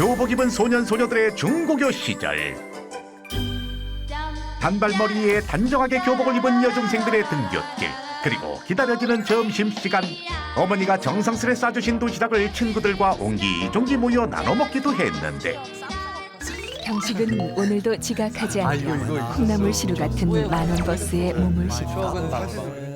교복 입은 소년 소녀들의 중고교 시절. 단발머리에 단정하게 교복을 입은 여중생들의 등굣길. 그리고 기다려지는 점심시간. 어머니가 정성스레 싸주신 도시락을 친구들과 옹기종기 모여 나눠 먹기도 했는데 경식은 오늘도 지각하지 않으려 콩나물 시루 같은 만원 버스에 몸을 싣고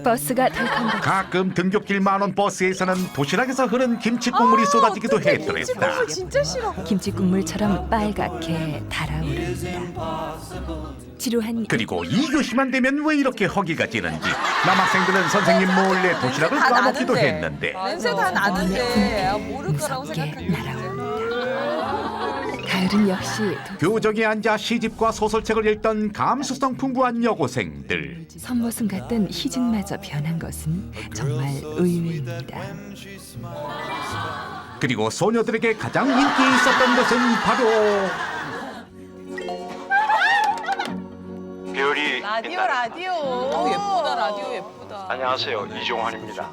버스가 덜컹거려 가끔 등굣길 만원 버스에서는 도시락에서 흐른 김치 국물이 쏟아지기도 했더랬다 진짜 싫어. 김치 국물처럼 빨갛게 달아오른다. 지루한 그리고 이 교시만 되면 왜 이렇게 허기가 지는지 남학생들은 선생님 몰래 도시락을 다 까먹기도 나는데. 했는데 냄새 다 나는데 아, 모를 거라고 무섭게. 날아옵니 다. 가을은 역시 도- 교정에 앉아 시집과 소설책을 읽던 감수성 풍부한 여고생들 선모승 같던 희진마저 변한 것은 정말 의외입니다. 그리고 소녀들에게 가장 인기 있었던 것은 바로 별이 라디오? 라디오. 어, 예쁘다 라디오 예쁘다. 안녕하세요 이종환입니다.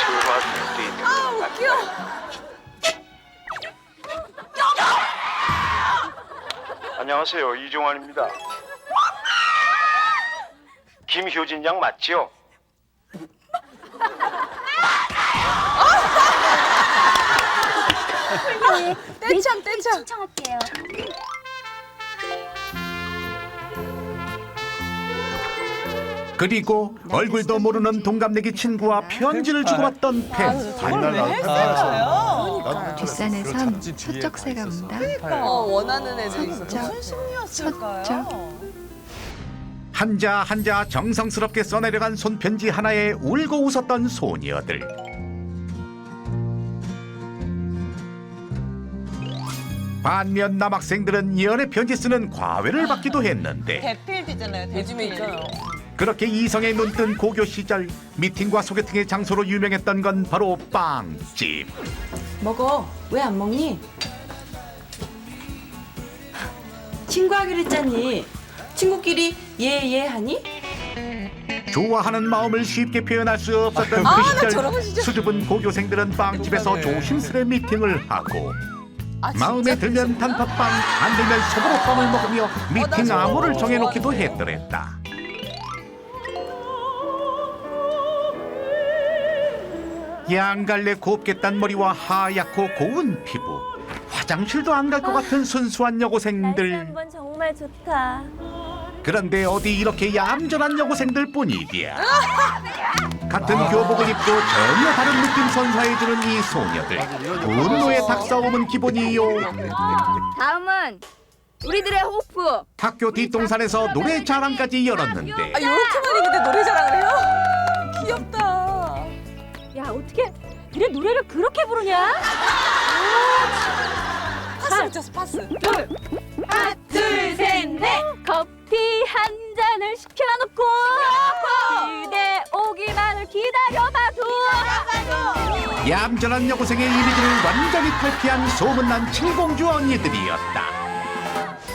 정말 돼 있는 것 같아요. 안녕하세요 이종환입니다. 김효진 양 맞지요? 떼참 떼참. 신청할게요. 그리고 얼굴도 모르는 동갑내기 친구와 편지를 주고받던 펜팔 헬스인가요? 뒷산에 선 서쪽새가 온다. 어, 원하는 애들이. 첫 무슨 심리였을까요? 한자 한자 정성스럽게 써내려간 손편지 하나에 울고 웃었던 소녀들 반면 남학생들은 연애 편지 쓰는 과외를 받기도 했는데 대필디잖아요. 요즘에 있잖아요. 그렇게 이성의 눈뜬 고교 시절 미팅과 소개팅의 장소로 유명했던 건 바로 빵집 먹어. 왜 안 먹니? 친구하기로 했잖니. 친구끼리 예예 하니? 좋아하는 마음을 쉽게 표현할 수 없었던 아, 그나 시절 진짜- 수줍은 고교생들은 빵집에서 조심스레 미팅을 하고 아, 진짜 마음에 들면 단팥빵 안 들면 소보로빵을 먹으며 미팅 저런 암호를 거 정해놓기도 좋아하는데. 했더랬다 양갈래 곱게 딴 머리와 하얗고 고운 피부 화장실도 안 갈 것 같은 순수한 날씨 여고생들 한번 정말 좋다. 그런데 어디 이렇게 얌전한 여고생들 뿐이디야 같은 교복을 입고 전혀 다른 느낌 선사해주는 이 소녀들 분노의 닭싸움은 기본이요 다음은 우리들의 호프. 학교 뒷동산에서 노래 자랑까지 열었는데 아, 요렇게만 입는데 노래 자랑을 해요? 귀엽다. 야 어떻게 그래 노래를 그렇게 부르냐? 파스 붙였어, 파스. 하나 둘 셋 넷 커피 한 잔을 시켜놓고 그대 오기만을 기다려봐도 얌전한 여고생의 이미지를 완전히 탈피한 소문난 칠공주 언니들이었다